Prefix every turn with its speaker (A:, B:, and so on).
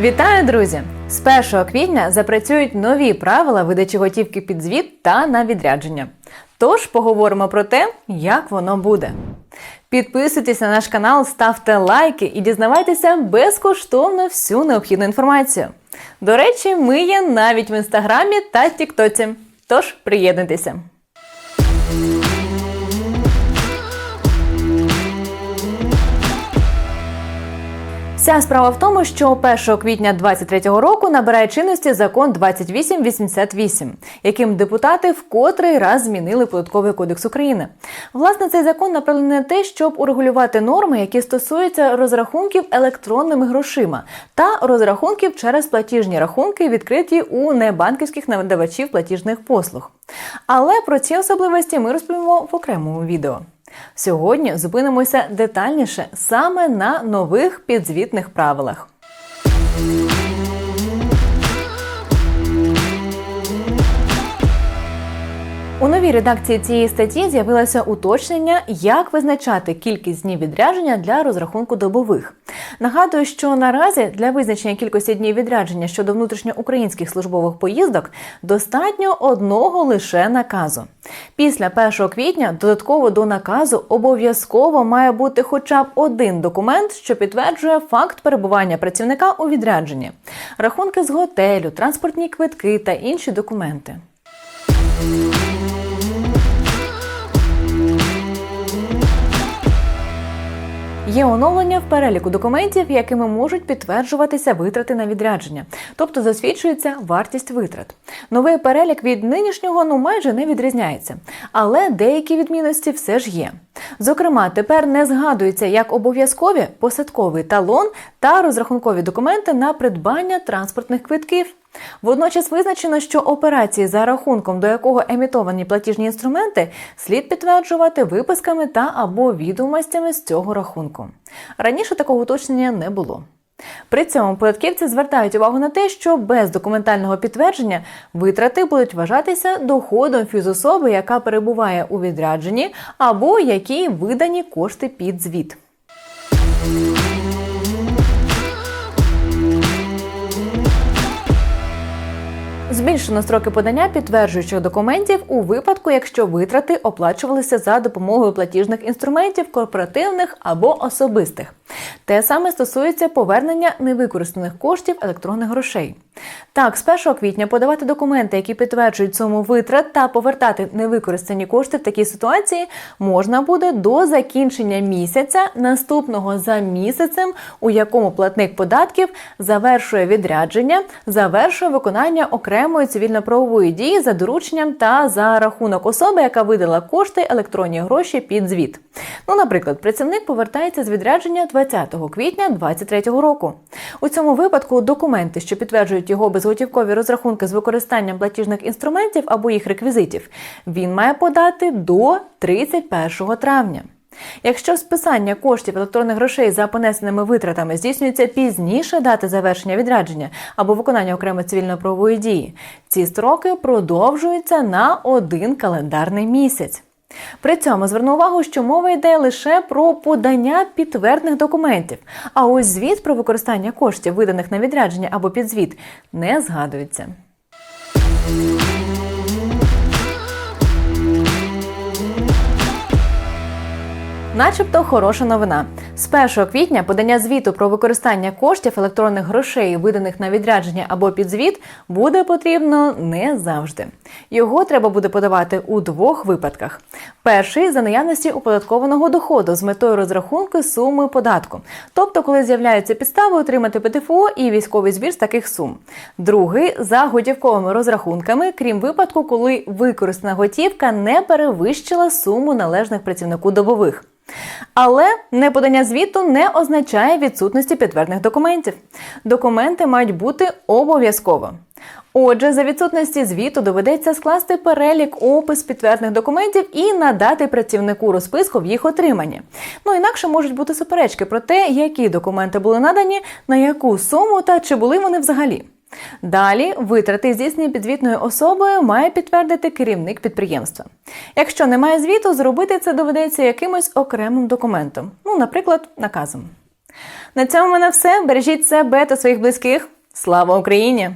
A: Вітаю, друзі! З 1 квітня запрацюють нові правила видачі готівки під звіт та на відрядження. Тож поговоримо про те, як воно буде. Підписуйтесь на наш канал, ставте лайки і дізнавайтеся безкоштовно всю необхідну інформацію. До речі, ми є навіть в інстаграмі та тіктоці. Тож приєднуйтеся. Вся справа в тому, що 1 квітня 2023 року набирає чинності закон 2888, яким депутати в котрий раз змінили податковий кодекс України. Власне, цей закон направлений на те, щоб урегулювати норми, які стосуються розрахунків електронними грошима та розрахунків через платіжні рахунки, відкриті у небанківських надавачів платіжних послуг. Але про ці особливості ми розповімо в окремому відео. Сьогодні зупинимося детальніше саме на нових підзвітних правилах. Новій редакції цієї статті з'явилося уточнення, як визначати кількість днів відрядження для розрахунку добових. Нагадую, що наразі для визначення кількості днів відрядження щодо внутрішньоукраїнських службових поїздок достатньо одного лише наказу. Після 1 квітня додатково до наказу обов'язково має бути хоча б один документ, що підтверджує факт перебування працівника у відрядженні, рахунки з готелю, транспортні квитки та інші документи. Є оновлення в переліку документів, якими можуть підтверджуватися витрати на відрядження, тобто засвідчується вартість витрат. Новий перелік від нинішнього ну майже не відрізняється, але деякі відмінності все ж є. Зокрема, тепер не згадується як обов'язкові посадковий талон та розрахункові документи на придбання транспортних квитків. Водночас визначено, що операції за рахунком, до якого емітовані платіжні інструменти, слід підтверджувати виписками та або відомостями з цього рахунку. Раніше такого уточнення не було. При цьому податківці звертають увагу на те, що без документального підтвердження витрати будуть вважатися доходом фізособи, яка перебуває у відрядженні, або якій видані кошти під звіт. Збільшено строки подання підтверджуючих документів у випадку, якщо витрати оплачувалися за допомогою платіжних інструментів корпоративних або особистих. Те саме стосується повернення невикористаних коштів електронних грошей. Так, з 1 квітня подавати документи, які підтверджують суму витрат та повертати невикористані кошти в такій ситуації можна буде до закінчення місяця наступного за місяцем, у якому платник податків завершує відрядження, завершує виконання окремої цивільно-правової дії за дорученням та за рахунок особи, яка видала кошти електронні гроші під звіт. Ну, наприклад, працівник повертається з відрядження 20 квітня 2023 року. У цьому випадку документи, що підтверджують його безготівкові розрахунки з використанням платіжних інструментів або їх реквізитів, він має подати до 31 травня. Якщо списання коштів електронних грошей за понесеними витратами здійснюється пізніше дати завершення відрядження або виконання окремої цивільно-правової дії, ці строки продовжуються на один календарний місяць. При цьому зверну увагу, що мова йде лише про подання підтвердних документів, а ось звіт про використання коштів, виданих на відрядження або підзвіт, не згадується. Начебто хороша новина. З 1 квітня подання звіту про використання коштів електронних грошей, виданих на відрядження або підзвіт, буде потрібно не завжди. Його треба буде подавати у двох випадках: перший за наявності оподаткованого доходу з метою розрахунку суми податку, тобто, коли з'являються підстави отримати ПТФО і військовий збір з таких сум. Другий за готівковими розрахунками, крім випадку, коли використана готівка не перевищила суму належних працівнику добових. Але неподання звіту не означає відсутності підтвердних документів. Документи мають бути обов'язково. Отже, за відсутності звіту доведеться скласти перелік опис підтвердних документів і надати працівнику розписку в їх отриманні. Ну інакше можуть бути суперечки про те, які документи були надані, на яку суму та чи були вони взагалі. Далі витрати, здійснені підзвітною особою, має підтвердити керівник підприємства. Якщо немає звіту, зробити це доведеться якимось окремим документом, ну, наприклад, наказом. На цьому в мене все. Бережіть себе та своїх близьких. Слава Україні!